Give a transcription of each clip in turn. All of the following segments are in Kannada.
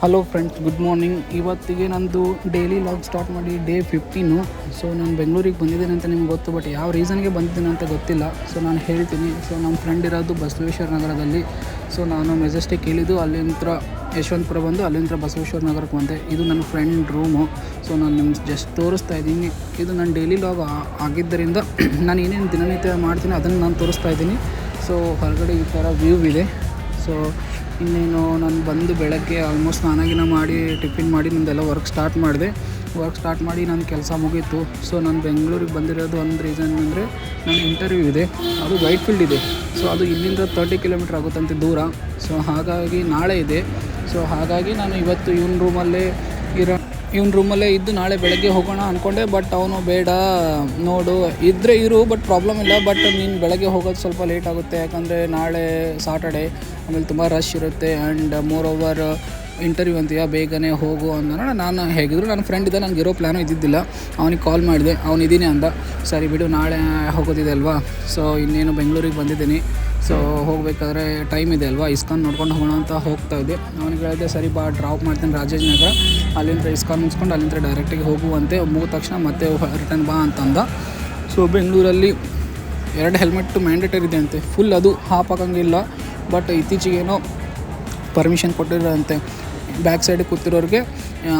ಹಲೋ ಫ್ರೆಂಡ್ಸ್ ಗುಡ್ ಮಾರ್ನಿಂಗ್ ಇವತ್ತಿಗೆ ನಂದು ಡೈಲಿ ಲಾಗ್ ಸ್ಟಾರ್ಟ್ ಮಾಡಿ ಡೇ ಫಿಫ್ಟೀನು ಸೊ ನಾನು ಬೆಂಗಳೂರಿಗೆ ಬಂದಿದ್ದೇನೆ ಅಂತ ನಿಮ್ಗೆ ಗೊತ್ತು ಬಟ್ ಯಾವ ರೀಸನ್ಗೆ ಬಂದಿದ್ದೇನೆ ಅಂತ ಗೊತ್ತಿಲ್ಲ. ಸೊ ನಾನು ಹೇಳ್ತೀನಿ. ಸೊ ನಮ್ಮ ಫ್ರೆಂಡ್ ಇರೋದು ಬಸವೇಶ್ವರ ನಗರದಲ್ಲಿ. ಸೊ ನಾನು ಮೆಜೆಸ್ಟಿಕ್ ಇಳಿದು ಅಲ್ಲಿಂತ್ರ ಯಶವಂತಪುರ ಬಂದು ಅಲ್ಲಿಂದ ಬಸವೇಶ್ವರ ನಗರಕ್ಕೆ ಬಂದೆ. ಇದು ನನ್ನ ಫ್ರೆಂಡ್ ರೂಮು ಸೊ ನಾನು ನಿಮ್ಗೆ ಜಸ್ಟ್ ತೋರಿಸ್ತಾ ಇದ್ದೀನಿ. ಇದು ನಾನು ಡೈಲಿ ಲಾಗ್ ಆಗಿದ್ದರಿಂದ ನಾನು ಏನೇನು ದಿನನಿತ್ಯ ಮಾಡ್ತೀನಿ ಅದನ್ನು ನಾನು ತೋರಿಸ್ತಾ ಇದ್ದೀನಿ. ಸೊ ಹೊರಗಡೆ ಈ ಥರ ವ್ಯೂ ಇದೆ. ಸೊ ಇನ್ನೇನು ನಾನು ಬಂದು ಬೆಳಗ್ಗೆ ಆಲ್ಮೋಸ್ಟ್ ಸ್ನಾನಾಗಿನ ಮಾಡಿ, ಟಿಫಿನ್ ಮಾಡಿ ನಂದೆಲ್ಲ ವರ್ಕ್ ಸ್ಟಾರ್ಟ್ ಮಾಡಿದೆ. ವರ್ಕ್ ಸ್ಟಾರ್ಟ್ ಮಾಡಿ ನನ್ನ ಕೆಲಸ ಮುಗೀತು. ಸೊ ನಾನು ಬೆಂಗಳೂರಿಗೆ ಬಂದಿರೋದು ಒಂದು ರೀಸನ್ ಅಂದರೆ ನನ್ನ ಇಂಟರ್ವ್ಯೂ ಇದೆ. ಅದು ವೈಟ್ ಫೀಲ್ಡ್ ಇದೆ. ಸೊ ಅದು ಇಲ್ಲಿಂದ ತರ್ಟಿ ಕಿಲೋಮೀಟ್ರ್ ಆಗುತ್ತಂತೆ ದೂರ. ಸೊ ಹಾಗಾಗಿ ನಾಳೆ ಇದೆ. ಸೊ ಹಾಗಾಗಿ ನಾನು ಇವತ್ತು ಇವನ್ ರೂಮಲ್ಲೇ ಇರೋ ಇವನ ರೂಮಲ್ಲೇ ಇದ್ದು ನಾಳೆ ಬೆಳಗ್ಗೆ ಹೋಗೋಣ ಅಂದ್ಕೊಂಡೆ ಬಟ್ ಅವನು ಬೇಡ, ನೋಡು. ಇದ್ದರೆ ಇರು ಬಟ್ ಪ್ರಾಬ್ಲಮ್ ಇಲ್ಲ. ಬಟ್ ನೀನು ಬೆಳಗ್ಗೆ ಹೋಗೋದು ಸ್ವಲ್ಪ ಲೇಟ್ ಆಗುತ್ತೆ. ಯಾಕಂದರೆ ನಾಳೆ ಸಾಟರ್ಡೆ ಆಮೇಲೆ ತುಂಬ ರಶ್ ಇರುತ್ತೆ. ಆ್ಯಂಡ್ ಮೋರ್ ಓವರ್ ಇಂಟರ್ವ್ಯೂ ಅಂತೀಯ, ಬೇಗನೆ ಹೋಗು ಅಂದ ನಾನು ಹೇಗಿದ್ರು ನನ್ನ ಫ್ರೆಂಡ್ ಇದೆ ನನಗೆ ಇರೋ ಪ್ಲ್ಯಾನು ಇದ್ದಿದ್ದಿಲ್ಲ. ಅವನಿಗೆ ಕಾಲ್ ಮಾಡಿದೆ. ಅವನಿದ್ದೀನಿ ಅಂದ. ಸರಿ ಬಿಡು, ನಾಳೆ ಹೋಗೋದಿದೆ ಅಲ್ವಾ? ಸೊ ಇನ್ನೇನು ಬೆಂಗಳೂರಿಗೆ ಬಂದಿದ್ದೀನಿ. ಸೊ ಹೋಗಬೇಕಾದ್ರೆ ಟೈಮ್ ಇದೆ ಅಲ್ವಾ? ಇಸ್ಕಾನ್ ನೋಡ್ಕೊಂಡು ಹೋಗೋಣ ಅಂತ ಹೋಗ್ತಾ ಇದ್ದೆ. ಅವನಿಗೆ ಹೇಳಿದೆ, ಸರಿ ಬಾ ಡ್ರಾಪ್ ಮಾಡ್ತೀನಿ ರಾಜೇಶ್ ನಗರ. ಅಲ್ಲಿಂದ ಇಸ್ಕಾನ್ ಮುಗಿಸ್ಕೊಂಡು ಅಲ್ಲಿಂದ ಡೈರೆಕ್ಟಿಗೆ ಹೋಗುವಂತೆ ಮುಗಿದ ತಕ್ಷಣ ಮತ್ತೆ ರಿಟರ್ನ್ ಬಾ ಅಂತಂದ. ಸೊ ಬೆಂಗಳೂರಲ್ಲಿ ಎರಡು ಹೆಲ್ಮೆಟ್ ಮ್ಯಾಂಡೇಟರಿ ಇದೆ ಅಂತೆ. ಫುಲ್ ಅದು ಹಾಪ್ ಹಾಕಂಗಿಲ್ಲ ಬಟ್ ಇತ್ತೀಚೆಗೇನೋ ಪರ್ಮಿಷನ್ ಕೊಟ್ಟಿರೋಂತೆ ಬ್ಯಾಕ್ ಸೈಡಿಗೆ ಕೂತಿರೋರಿಗೆ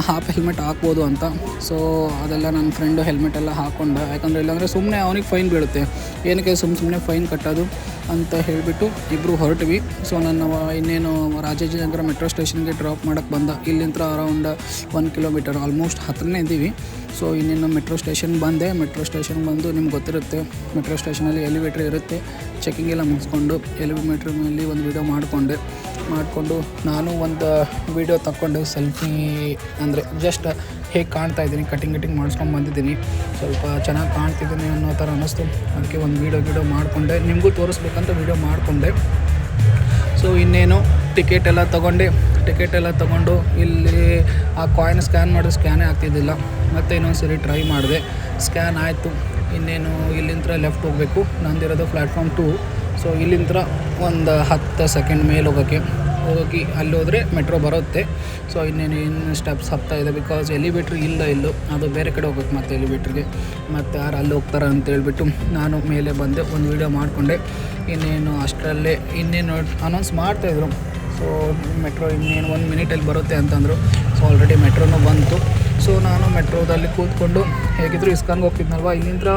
ಹಾಫ್ ಹೆಲ್ಮೆಟ್ ಹಾಕ್ಬೋದು ಅಂತ. ಸೊ ಅದೆಲ್ಲ ನನ್ನ ಫ್ರೆಂಡು ಹೆಲ್ಮೆಟ್ ಎಲ್ಲ ಹಾಕ್ಕೊಂಡ ಯಾಕಂದರೆ ಇಲ್ಲಾಂದರೆ ಸುಮ್ಮನೆ ಅವನಿಗೆ ಫೈನ್ ಬೀಳುತ್ತೆ. ಏನಕ್ಕೆ ಸುಮ್ಮ ಸುಮ್ಮನೆ ಫೈನ್ ಕಟ್ಟೋದು ಅಂತ ಹೇಳಿಬಿಟ್ಟು ಇಬ್ಬರು ಹೊರಟ್ವಿ. ಸೊ ನನ್ನ ಇನ್ನೇನು ರಾಜಾಜಿನಗರ ಮೆಟ್ರೋ ಸ್ಟೇಷನ್ಗೆ ಡ್ರಾಪ್ ಮಾಡೋಕ್ಕೆ ಬಂದ. ಇಲ್ಲಿಂದ ಅರೌಂಡ್ ಒನ್ ಕಿಲೋಮೀಟರ್ ಆಲ್ಮೋಸ್ಟ್ ಹತ್ತಿರನೇ ಇದ್ದೀವಿ. ಸೊ ಇನ್ನೇನು ಮೆಟ್ರೋ ಸ್ಟೇಷನ್ ಬಂದೆ. ಮೆಟ್ರೋ ಸ್ಟೇಷನ್ ಬಂದು ನಿಮ್ಗೆ ಗೊತ್ತಿರುತ್ತೆ. ಮೆಟ್ರೋ ಸ್ಟೇಷನಲ್ಲಿ ಎಲಿವೇಟ್ರ್ ಇರುತ್ತೆ. ಚೆಕಿಂಗ್ ಎಲ್ಲ ಮುಗಿಸ್ಕೊಂಡು ಎಲಿವೇಟ್ರ್ ಮೇಲೆ ಒಂದು ವೀಡಿಯೋ ಮಾಡಿಕೊಂಡೆ. ಮಾಡಿಕೊಂಡು ನಾನು ಒಂದು ವೀಡಿಯೋ ತಗೊಂಡು ಸೆಲ್ಫಿ ಅಂದರೆ ಜಸ್ಟ್ ಹೇಗೆ ಕಾಣ್ತಾ ಇದ್ದೀನಿ ಕಟಿಂಗ್ ಕಟಿಂಗ್ ಮಾಡಿಸ್ಕೊಂಡು ಬಂದಿದ್ದೀನಿ. ಸ್ವಲ್ಪ ಚೆನ್ನಾಗಿ ಕಾಣ್ತಿದ್ದೀನಿ ಅನ್ನೋ ಥರ ಅನ್ನಿಸ್ತು. ಅದಕ್ಕೆ ಒಂದು ವೀಡಿಯೋ ವೀಡಿಯೋ ಮಾಡಿಕೊಂಡೆ. ನಿಮಗೂ ತೋರಿಸ್ಬೇಕಂತ ವೀಡಿಯೋ ಮಾಡಿಕೊಂಡೆ. ಸೊ ಇನ್ನೇನು ಟಿಕೆಟ್ ಎಲ್ಲ ತೊಗೊಂಡೆ. ಟಿಕೆಟ್ ಎಲ್ಲ ತೊಗೊಂಡು ಇಲ್ಲಿ, ಆ ಕಾಯಿನ್ ಸ್ಕ್ಯಾನ್ ಮಾಡಿದ್ರೆ ಸ್ಕ್ಯಾನೇ ಆಗ್ತಿದ್ದಿಲ್ಲ. ಮತ್ತು ಇನ್ನೊಂದು ಸರಿ ಟ್ರೈ ಮಾಡಿದೆ. ಸ್ಕ್ಯಾನ್ ಆಯಿತು. ಇನ್ನೇನು ಇಲ್ಲಿಂದ ಲೆಫ್ಟ್ ಹೋಗಬೇಕು. ನಂದಿರೋದು ಪ್ಲ್ಯಾಟ್ಫಾರ್ಮ್ ಟು ಸೊ ಇಲ್ಲಿಂದ ಒಂದು ಹತ್ತು ಸೆಕೆಂಡ್ ಮೇಲೆ ಹೋಗೋಕ್ಕೆ ಹೋಗಿ ಅಲ್ಲಿ ಹೋದರೆ ಮೆಟ್ರೋ ಬರುತ್ತೆ. ಸೊ ಇನ್ನೇನು ಇನ್ನು ಸ್ಟೆಪ್ಸ್ ಹತ್ತಾ ಇದೆ ಬಿಕಾಸ್ ಎಲಿವೇಟ್ರ್ ಇಲ್ಲ ಇಲ್ಲೂ. ಅದು ಬೇರೆ ಕಡೆ ಹೋಗ್ಬೇಕು ಮತ್ತು ಎಲಿವೇಟ್ರಿಗೆ ಮತ್ತು ಯಾರು ಅಲ್ಲಿ ಹೋಗ್ತಾರೆ ಅಂತ ಹೇಳ್ಬಿಟ್ಟು ನಾನು ಮೇಲೆ ಬಂದೆ. ಒಂದು ವೀಡಿಯೋ ಮಾಡಿಕೊಂಡೆ. ಇನ್ನೇನು ಅಷ್ಟರಲ್ಲೇ ಇನ್ನೇನು ಅನೌನ್ಸ್ ಮಾಡ್ತಾಯಿದ್ರು ಸೊ ಮೆಟ್ರೋ ಇನ್ನೇನು ಒಂದು ಮಿನಿಟಲ್ಲಿ ಬರುತ್ತೆ ಅಂತಂದರು. ಸೊ ಆಲ್ರೆಡಿ ಮೆಟ್ರೋನು ಬಂತು. ಸೊ ನಾನು ಮೆಟ್ರೋದಲ್ಲಿ ಕೂತ್ಕೊಂಡು ಹೇಗಿದ್ರು ಇಸ್ಕಾನ್ಗೆ ಹೋಗ್ತಿದ್ನಲ್ವ? ಇಲ್ಲಿಂದ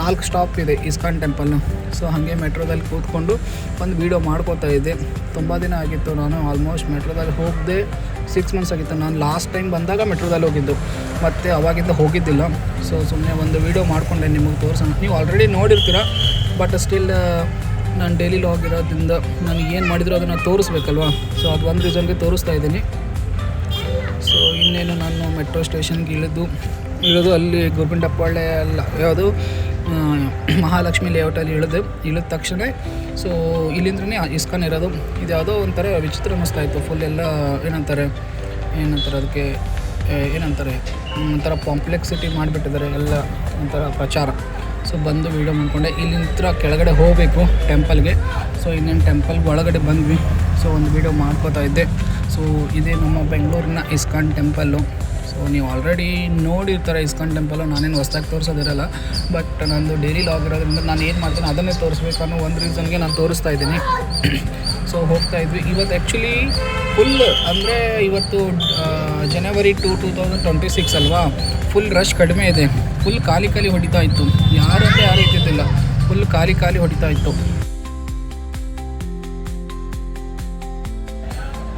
ನಾಲ್ಕು ಸ್ಟಾಪ್ ಇದೆ ಇಸ್ಕಾನ್ ಟೆಂಪಲ್ನ ಸೊ ಹಾಗೆ ಮೆಟ್ರೋದಲ್ಲಿ ಕೂತ್ಕೊಂಡು ಒಂದು ವೀಡಿಯೋ ಮಾಡ್ಕೋತಾ ಇದ್ದೆ. ತುಂಬ ದಿನ ಆಗಿತ್ತು ನಾನು ಆಲ್ಮೋಸ್ಟ್ ಮೆಟ್ರೋದಲ್ಲಿ ಹೋಗದೆ ಸಿಕ್ಸ್ ಮಂತ್ಸ್ ಆಗಿತ್ತು. ನಾನು ಲಾಸ್ಟ್ ಟೈಮ್ ಬಂದಾಗ ಮೆಟ್ರೋದಲ್ಲಿ ಹೋಗಿದ್ದು. ಮತ್ತು ಅವಾಗಿಂದ ಹೋಗಿದ್ದಿಲ್ಲ. ಸೊ ಸುಮ್ಮನೆ ಒಂದು ವೀಡಿಯೋ ಮಾಡಿಕೊಂಡೆ ನಿಮಗೆ ತೋರಿಸೋಣ. ನೀವು ಆಲ್ರೆಡಿ ನೋಡಿರ್ತೀರ ಬಟ್ ಸ್ಟಿಲ್ ನಾನು ಡೈಲಿ ಲಾಗ್ ಇರೋದ್ರಿಂದ ನನಗೆ ಏನು ಮಾಡಿದ್ರು ಅದನ್ನು ತೋರಿಸ್ಬೇಕಲ್ವಾ? ಸೊ ಅದು ಒಂದು ರೀಸನ್ಗೆ ತೋರಿಸ್ತಾ ಇದ್ದೀನಿ. ಇನ್ನೇನು ನಾನು ಮೆಟ್ರೋ ಸ್ಟೇಷನ್ಗೆ ಇಳಿದು ಇಳಿದು ಅಲ್ಲಿ ಗೋರ್ಬಿಂಡಪ್ಪಳ್ಳೆ ಅಲ್ಲ ಯಾವುದು ಮಹಾಲಕ್ಷ್ಮಿ ಲೇಔಟಲ್ಲಿ ಇಳಿದು. ಇಳಿದ ತಕ್ಷಣ ಸೊ ಇಲ್ಲಿಂದ್ರೇ ಇಸ್ಕಾನ್ ಇರೋದು. ಇದು ಯಾವುದೋ ಒಂಥರ ವಿಚಿತ್ರ ಇತ್ತು ಫುಲ್ ಎಲ್ಲ ಏನಂತಾರೆ ಏನಂತಾರೆ ಅದಕ್ಕೆ ಏನಂತಾರೆ, ಒಂಥರ ಕಾಂಪ್ಲೆಕ್ಸಿಟಿ ಮಾಡಿಬಿಟ್ಟಿದ್ದಾರೆ ಎಲ್ಲ, ಒಂಥರ ಪ್ರಚಾರ. ಸೊ ಬಂದು ವೀಡಿಯೋ ಮಾಡ್ಕೊಂಡೆ. ಇಲ್ಲಿಂದ್ರ ಕೆಳಗಡೆ ಹೋಗಬೇಕು ಟೆಂಪಲ್ಗೆ ಸೊ ಇನ್ನೇನು ಟೆಂಪಲ್ ಒಳಗಡೆ ಬಂದ್ವಿ. ಸೊ ಒಂದು ವೀಡಿಯೋ ಮಾಡ್ಕೋತಾ ಇದ್ದೆ. ಸೊ, ಇದೇ ನಮ್ಮ ಬೆಂಗಳೂರಿನ ಇಸ್ಕಾನ್ ಟೆಂಪಲ್ಲು. ಸೊ, ನೀವು ಆಲ್ರೆಡಿ ನೋಡಿರ್ತಾರೆ ಇಸ್ಕಾನ್ ಟೆಂಪಲ್ಲು, ನಾನೇನು ಹೊಸ್ದಾಗಿ ತೋರಿಸೋದಿರಲ್ಲ. ಬಟ್ ನಂದು ಡೈಲಿ ಲಾಗ್ ಇರೋದ್ರಿಂದ ನಾನು ಏನು ಮಾಡ್ತೀನಿ ಅದನ್ನೇ ತೋರಿಸ್ಬೇಕು ಅನ್ನೋ ಒಂದು ರೀಸನ್ಗೆ ನಾನು ತೋರಿಸ್ತಾ ಇದ್ದೀನಿ. ಸೊ, ಹೋಗ್ತಾ ಇದ್ವಿ. ಇವತ್ತು ಆ್ಯಕ್ಚುಲಿ ಫುಲ್ ಅಂದರೆ ಇವತ್ತು January two two thousand twenty six ಅಲ್ವಾ? ಫುಲ್ ರಶ್ ಕಡಿಮೆ ಇದೆ. ಫುಲ್ ಖಾಲಿ ಖಾಲಿ ಹೊಡಿತಾ ಇತ್ತು. ಯಾರಂದರೆ ಯಾರೂ ಇದ್ದಿದ್ದಿಲ್ಲ ಫುಲ್ ಖಾಲಿ ಖಾಲಿ ಹೊಡಿತಾ ಇತ್ತು.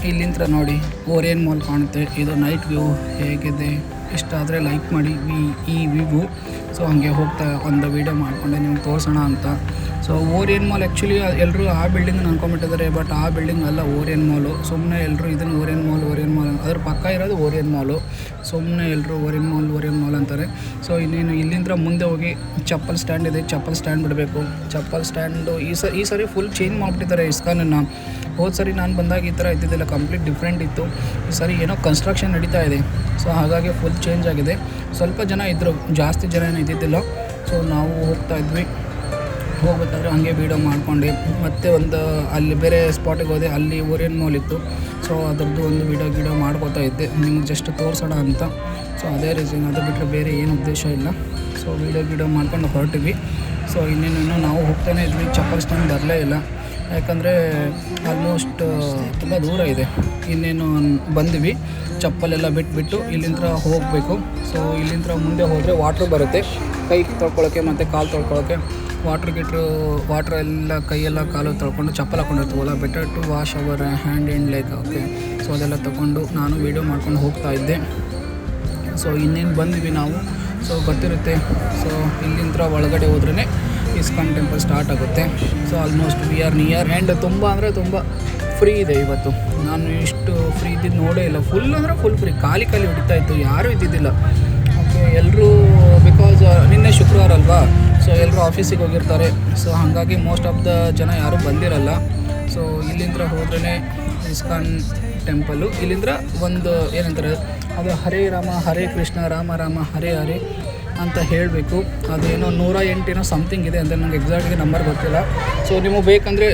ಇಲ್ಲಿಂದ ನೋಡಿ, ಓರಿಯನ್ ಮಾಲ್ ಕಾಣುತ್ತೆ. ಇದು ನೈಟ್ ವ್ಯೂ ಹೇಗಿದೆ? ಇಷ್ಟ ಆದರೆ ಲೈಕ್ ಮಾಡಿ. ವಿ ಈ ವ್ಯೂ ಸೊ ಹಾಗೆ ಹೋಗ್ತಾ ಒಂದು ವೀಡಿಯೋ ಮಾಡಿಕೊಂಡೆ, ನಿಮ್ಗೆ ತೋರಿಸೋಣ ಅಂತ. ಸೊ ಓರಿಯನ್ ಮಾಲ್ ಆ್ಯಕ್ಚುಲಿ ಎಲ್ಲರೂ ಆ ಬಿಲ್ಡಿಂಗ್ ಅನ್ಕೊಂಬಿಟ್ಟಿದ್ದಾರೆ ಬಟ್ ಆ ಬಿಲ್ಡಿಂಗ್ ಅಲ್ಲ ಓರಿಯನ್ ಮಾಲು ಸುಮ್ಮನೆ ಎಲ್ಲರೂ ಇದನ್ನು ಓರಿಯನ್ ಮಾಲ್ ಓರಿಯನ್ ಮಾಲ್ ಅದ್ರ ಪಕ್ಕ ಇರೋದು ಓರಿಯನ್ ಮಾಲು ಸುಮ್ಮನೆ ಎಲ್ಲರೂ ಓರಿಯನ್ ಮಾಲ್ ಓರಿಯನ್ ಮಾಲ್ ಅಂತಾರೆ. ಸೊ ಇನ್ನೇನು ಇಲ್ಲಿಂದ ಮುಂದೆ ಹೋಗಿ ಚಪ್ಪಲ್ ಸ್ಟ್ಯಾಂಡ್ ಇದೆ, ಚಪ್ಪಲ್ ಸ್ಟ್ಯಾಂಡ್ ಬಿಡಬೇಕು. ಚಪ್ಪಲ್ ಸ್ಟ್ಯಾಂಡು ಈ ಸ ಈ ಸರಿ ಫುಲ್ ಚೇಂಜ್ ಮಾಡಿಬಿಟ್ಟಿದ್ದಾರೆ ಇಸ್ಕಾನನ್ನು ಹೋದ ಸರಿ ನಾನು ಬಂದಾಗ ಈ ಥರ ಇದ್ದಿದ್ದಿಲ್ಲ ಕಂಪ್ಲೀಟ್ ಡಿಫ್ರೆಂಟ್ ಇತ್ತು. ಈ ಸರಿ ಏನೋ ಕನ್ಸ್ಟ್ರಕ್ಷನ್ ನಡೀತಾ ಇದೆ. ಸೊ ಹಾಗಾಗಿ ಫುಲ್ ಚೇಂಜ್ ಆಗಿದೆ. ಸ್ವಲ್ಪ ಜನ ಇದ್ದರು ಜಾಸ್ತಿ ಜನ ಏನು ಇದ್ದಿದ್ದಿಲ್ಲ. ಸೊ ನಾವು ಹೋಗ್ತಾ ಇದ್ವಿ. ಹೋಗ್ಬೇಕಾದ್ರೆ ಹಂಗೆ ವೀಡಿಯೋ ಮಾಡ್ಕೊಂಡು. ಮತ್ತೆ ಒಂದು, ಅಲ್ಲಿ ಬೇರೆ ಸ್ಪಾಟಿಗೆ ಹೋದೆ, ಅಲ್ಲಿ ಓರಿಯನ್ ಮಾಲ್ ಇತ್ತು. ಸೊ ಅದರದ್ದು ಒಂದು ವೀಡಿಯೋ ಗಿಡೋ ಮಾಡ್ಕೋತಾ ಇದ್ದೆ. ನಿಮ್ಗೆ ಜಸ್ಟ್ ತೋರಿಸೋಣ ಅಂತ. ಸೊ ಅದೇ ರೀಸನ್ ಅದು ಬಿಟ್ಟರೆ ಬೇರೆ ಏನು ಉದ್ದೇಶ ಇಲ್ಲ. ಸೊ ವೀಡಿಯೋ ಗಿಡೋ ಮಾಡ್ಕೊಂಡು ಹೊರಟಿವಿ. ಸೊ ಇನ್ನೇನೇನೋ ನಾವು ಹೋಗ್ತಾನೆ ಇದ್ವಿ. ಚಪ್ಪಲ್ಸ್ ಸ್ಟ್ಯಾಂಡ್ ಬರಲೇ ಇಲ್ಲ. ಯಾಕಂದರೆ ಆಲ್ಮೋಸ್ಟ್ ತುಂಬ ದೂರ ಇದೆ. ಇನ್ನೇನು ಬಂದ್ವಿ. ಚಪ್ಪಲೆಲ್ಲ ಬಿಟ್ಬಿಟ್ಟು ಇಲ್ಲಿಂದ ಹೋಗಬೇಕು. ಸೊ ಇಲ್ಲಿಂದ ಮುಂದೆ ಹೋದರೆ ವಾಟ್ರ್ ಬರುತ್ತೆ. ಕೈ ತೊಳ್ಕೊಳ್ಳೋಕ್ಕೆ ಮತ್ತು ಕಾಲು ತೊಳ್ಕೊಳ್ಳೋಕ್ಕೆ ವಾಟ್ರ್ ಗಿಟ್ರು, ವಾಟ್ರ್ ಎಲ್ಲ ಕೈಯೆಲ್ಲ ಕಾಲು ತೊಳ್ಕೊಂಡು ಚಪ್ಪಲ್ ಹಾಕೊಂಡಿರ್ತೀವಲ್ಲ better to wash our hand and leg okay so ಅದೆಲ್ಲ ತೊಗೊಂಡು ನಾನು ವೀಡಿಯೋ ಮಾಡ್ಕೊಂಡು ಹೋಗ್ತಾ ಇದ್ದೆ. ಸೊ ಇನ್ನೇನು ಬಂದ್ವಿ ನಾವು. ಸೊ ಗೊತ್ತಿರುತ್ತೆ. ಸೊ ಇಲ್ಲಿಂದ ಒಳಗಡೆ ಹೋದ್ರೇ ಇಸ್ಕಾನ್ ಟೆಂಪಲ್ ಸ್ಟಾರ್ಟ್ ಆಗುತ್ತೆ. So almost we are near and ತುಂಬ ಅಂದರೆ ತುಂಬ ಫ್ರೀ ಇದೆ ಇವತ್ತು. ನಾನು ಇಷ್ಟು ಫ್ರೀ ಇದ್ದಿದ್ದು ನೋಡೇ ಇಲ್ಲ. ಫುಲ್ ಅಂದರೆ ಫುಲ್ ಫ್ರೀ ಖಾಲಿ ಖಾಲಿ ಹೊಡಿತಾ ಇತ್ತು. ಯಾರೂ ಇದ್ದಿದ್ದಿಲ್ಲ. ಓಕೆ ಎಲ್ಲರೂ ಬಿಕಾಸ್ ನಿನ್ನೆ ಶುಕ್ರವಾರ ಅಲ್ವಾ? ಸೊ ಎಲ್ಲರೂ ಆಫೀಸಿಗೆ ಹೋಗಿರ್ತಾರೆ. ಸೊ ಹಾಗಾಗಿ ಮೋಸ್ಟ್ ಆಫ್ ದ ಜನ ಯಾರೂ ಬಂದಿರಲ್ಲ. ಸೊ ಇಲ್ಲಿಂದ ಹೋದ್ರೇ ಇಸ್ಕಾನ್ ಟೆಂಪಲ್ಲು ಇಲ್ಲಿಂದ ಒಂದು ಏನಂತಾರೆ, ಅದು ಹರೇ ರಾಮ, ಹರೇ ಕೃಷ್ಣ, ರಾಮ ರಾಮ, ಹರೇ ಹರೇ ಅಂತ ಹೇಳಬೇಕು. ಅದೇನೋ ನೂರ ಎಂಟೇನೋ ಸಮಥಿಂಗ್ ಇದೆ ಅಂದರೆ ನನಗೆ ಎಕ್ಸಾಕ್ಟ್ಗೆ ನಂಬರ್ ಗೊತ್ತಿಲ್ಲ. ಸೊ ನಿಮಗೆ ಬೇಕಂದರೆ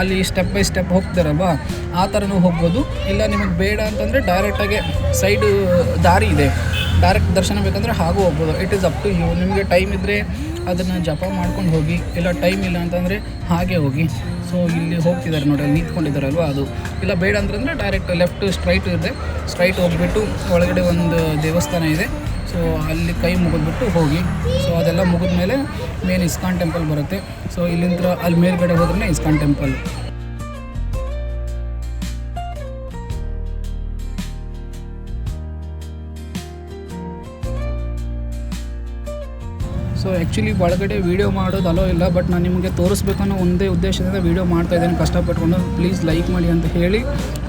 ಅಲ್ಲಿ ಸ್ಟೆಪ್ ಬೈ ಸ್ಟೆಪ್ ಹೋಗ್ತಾರಲ್ವ? ಆ ಥರನೂ ಹೋಗ್ಬೋದು. ಇಲ್ಲ ನಿಮಗೆ ಬೇಡ ಅಂತಂದರೆ ಡೈರೆಕ್ಟಾಗಿ ಸೈಡು ದಾರಿ ಇದೆ. ಡೈರೆಕ್ಟ್ ದರ್ಶನ ಬೇಕಂದರೆ ಹಾಗೂ ಹೋಗ್ಬೋದು. It is up to you ನಿಮಗೆ ಟೈಮ್ ಇದ್ದರೆ ಅದನ್ನು ಜಪ ಮಾಡ್ಕೊಂಡು ಹೋಗಿ, ಇಲ್ಲ ಟೈಮ್ ಇಲ್ಲ ಅಂತಂದರೆ ಹಾಗೆ ಹೋಗಿ. ಸೊ ಇಲ್ಲಿ ಹೋಗ್ತಿದ್ದಾರೆ ನೋಡಿ, ಅಲ್ಲಿ ನಿಂತ್ಕೊಂಡಿದ್ದಾರಲ್ವ ಅದು. ಇಲ್ಲ ಬೇಡ ಅಂತಂದರೆ ಡೈರೆಕ್ಟ್ ಲೆಫ್ಟ್ ಸ್ಟ್ರೈಟ್ ಇದೆ. ಸ್ಟ್ರೈಟ್ ಹೋಗಿಬಿಟ್ಟು ಒಳಗಡೆ ಒಂದು ದೇವಸ್ಥಾನ ಇದೆ. ಸೊ ಅಲ್ಲಿ ಕೈ ಮುಗಿದ್ಬಿಟ್ಟು ಹೋಗಿ. ಸೊ ಅದೆಲ್ಲ ಮುಗಿದ ಮೇಲೆ ಮೇನ್ ಇಸ್ಕಾನ್ ಟೆಂಪಲ್ ಬರುತ್ತೆ. ಸೊ ಇಲ್ಲಿಂದ ಅಲ್ಲಿ ಮೇಲ್ಗಡೆ ಹೋದ್ರೆ ಇಸ್ಕಾನ್ ಟೆಂಪಲ್ ಸೊ ಆ್ಯಕ್ಚುಲಿ ಒಳಗಡೆ ವೀಡಿಯೋ ಮಾಡೋದು ಅಲೋ ಇಲ್ಲ ಬಟ್ ನಾನು ನಿಮಗೆ ತೋರಿಸ್ಬೇಕು ಅನ್ನೋ ಒಂದೇ ಉದ್ದೇಶದಿಂದ ವೀಡಿಯೋ ಮಾಡ್ತಾ ಇದ್ದೇನೆ ಕಷ್ಟಪಟ್ಕೊಂಡು. ಪ್ಲೀಸ್ ಲೈಕ್ ಮಾಡಿ ಅಂತ ಹೇಳಿ.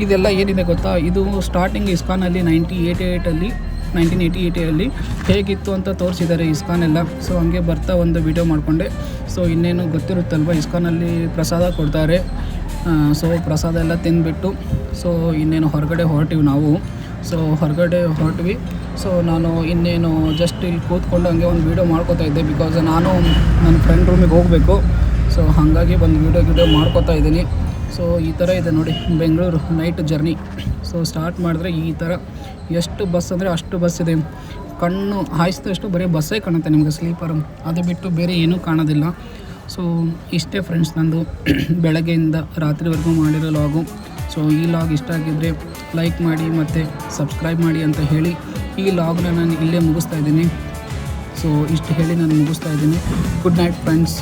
ಇದೆಲ್ಲ ಏನಿದೆ ಗೊತ್ತಾ? ಇದು ಸ್ಟಾರ್ಟಿಂಗ್ ಇಸ್ಕಾನಲ್ಲಿ ನೈಂಟಿ ಏಯ್ಟಿ ಏಯ್ಟಲ್ಲಿ ನೈನ್ಟೀನ್ ಏಯ್ಟಿ ಏಯ್ಟಿಯಲ್ಲಿ ಹೇಗಿತ್ತು ಅಂತ ತೋರಿಸಿದ್ದಾರೆ ಇಸ್ಕಾನ್ ಎಲ್ಲ. ಸೊ ಹಂಗೆ ಬರ್ತಾ ಒಂದು ವೀಡಿಯೋ ಮಾಡಿಕೊಂಡೆ. ಸೊ ಇನ್ನೇನು ಗೊತ್ತಿರುತ್ತಲ್ವ? ಇಸ್ಕಾನಲ್ಲಿ ಪ್ರಸಾದ ಕೊಡ್ತಾರೆ. ಸೊ ಪ್ರಸಾದ ಎಲ್ಲ ತಿಂದುಬಿಟ್ಟು ಸೊ ಇನ್ನೇನು ಹೊರಗಡೆ ಹೊರಟಿವಿ ನಾವು. ಸೊ ಹೊರಗಡೆ ಹೊರಟ್ವಿ. ಸೊ ನಾನು ಇನ್ನೇನು ಜಸ್ಟ್ ಇಲ್ಲಿ ಕೂತ್ಕೊಂಡು ಹಂಗೆ ಒಂದು ವೀಡಿಯೋ ಮಾಡ್ಕೋತಾ ಇದ್ದೆ ಬಿಕಾಸ್ ನಾನು ನನ್ನ ಫ್ರೆಂಡ್ ರೂಮಿಗೆ ಹೋಗಬೇಕು. ಸೊ ಹಾಗಾಗಿ ಒಂದು ವೀಡಿಯೋ ಗಿಡಿಯೋ ಮಾಡ್ಕೋತಾ ಇದ್ದೀನಿ. ಸೊ ಈ ಥರ ಇದೆ ನೋಡಿ, Bengaluru night journey so start ಮಾಡಿದ್ರೆ ಈ ಥರ ಎಷ್ಟು ಬಸ್ ಅಂದರೆ ಅಷ್ಟು ಬಸ್ ಇದೆ. ಕಣ್ಣು ಹಾಯಿಸಿದಷ್ಟು ಬರೀ ಬಸ್ಸೇ ಕಾಣುತ್ತೆ ನಿಮಗೆ ಸ್ಲೀಪರ್ ಅದು ಬಿಟ್ಟು ಬೇರೆ ಏನೂ ಕಾಣೋದಿಲ್ಲ. ಸೊ ಇಷ್ಟೇ ಫ್ರೆಂಡ್ಸ್ ನಂದು. ಬೆಳಗ್ಗೆಯಿಂದ ರಾತ್ರಿವರೆಗೂ ಮಾಡಿರೋ ಲಾಗು ಸೊ ಈ ಲಾಗ್ ಇಷ್ಟ ಆಗಿದ್ದರೆ ಲೈಕ್ ಮಾಡಿ ಮತ್ತು ಸಬ್ಸ್ಕ್ರೈಬ್ ಮಾಡಿ ಅಂತ ಹೇಳಿ ಈ ಲಾಗ್ನ ನಾನು ಇಲ್ಲೇ ಮುಗಿಸ್ತಾ ಇದ್ದೀನಿ. ಸೊ ಇಷ್ಟು ಹೇಳಿ ನಾನು ಮುಗಿಸ್ತಾ ಇದ್ದೀನಿ. Good night friends